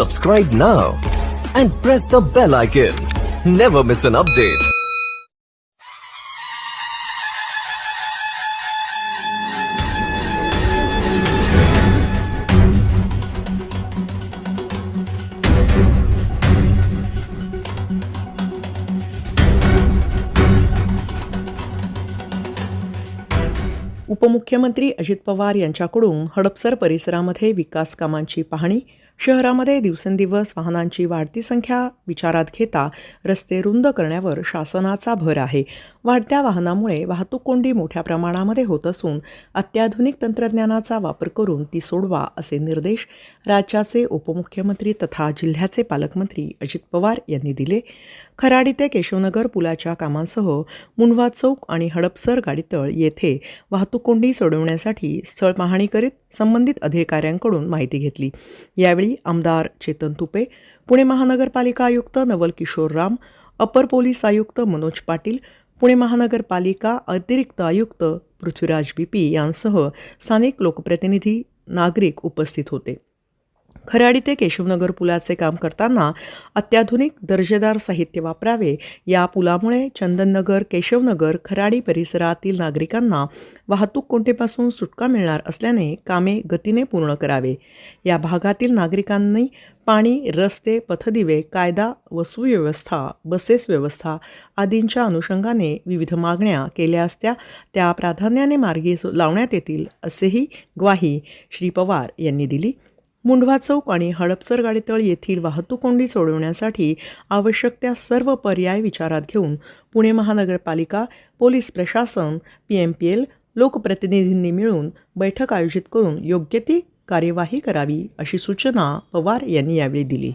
Subscribe now and press the bell icon. Never miss an update. उपमुख्यमंत्री अजित पवार यांच्याकडून हडपसर परिसरामध्ये विकास कामांची पाहणी शहरामध्ये दिवसेंदिवस वाहनांची वाढती संख्या विचारात घेता रस्ते रुंद करण्यावर शासनाचा भर आहे. वाढत्या वाहनामुळे वाहतूक कोंडी मोठ्या प्रमाणामध्ये होत असून अत्याधुनिक तंत्रज्ञानाचा वापर करून ती सोडवा असे निर्देश राज्याचे उपमुख्यमंत्री तथा जिल्ह्याचे पालकमंत्री अजित पवार यांनी दिले. खराडी ते केशवनगर पुलाच्या कामांसह मुनवा चौक आणि हडपसर गाडीतळ येथे वाहतूक कोंडी सोडवण्यासाठी स्थळ पाहणी करीत संबंधित अधिकाऱ्यांकडून माहिती घेतली. यावेळी आमदार चेतन तुपे पुणे महानगरपालिका आयुक्त नवल किशोर राम अपर पोलीस आयुक्त मनोज पाटील पुणे महानगरपालिका अतिरिक्त आयुक्त पृथ्वीराज बीपी यांसह स्थानिक लोकप्रतिनिधी नागरिक उपस्थित होते. खराडी ते केशवनगर पुलाचे काम करताना अत्याधुनिक दर्जेदार साहित्य वापरावे या पुलामुळे चंदननगर केशवनगर खराडी परिसरातील नागरिकांना वाहतूक कोंटेपासून सुटका मिळणार असल्याने कामे गतीने पूर्ण करावे. या भागातील नागरिकांनी पाणी रस्ते पथदिवे कायदा व सुव्यवस्था बसेस व्यवस्था आदींच्या अनुषंगाने विविध मागण्या केल्या असत्या त्या प्राधान्याने मार्गी लावण्यात येतील असेही ग्वाही श्री पवार यांनी दिली. मुंढवा चौक आणि हडपसर गाडीतळ येथील वाहतूक कोंडी सोडवण्यासाठी आवश्यक त्या सर्व पर्याय विचारात घेऊन पुणे महानगरपालिका पोलीस प्रशासन पी एम पी एल लोकप्रतिनिधींनी मिळून बैठक आयोजित करून योग्य ती कार्यवाही करावी अशी सूचना पवार यांनी यावेळी दिली.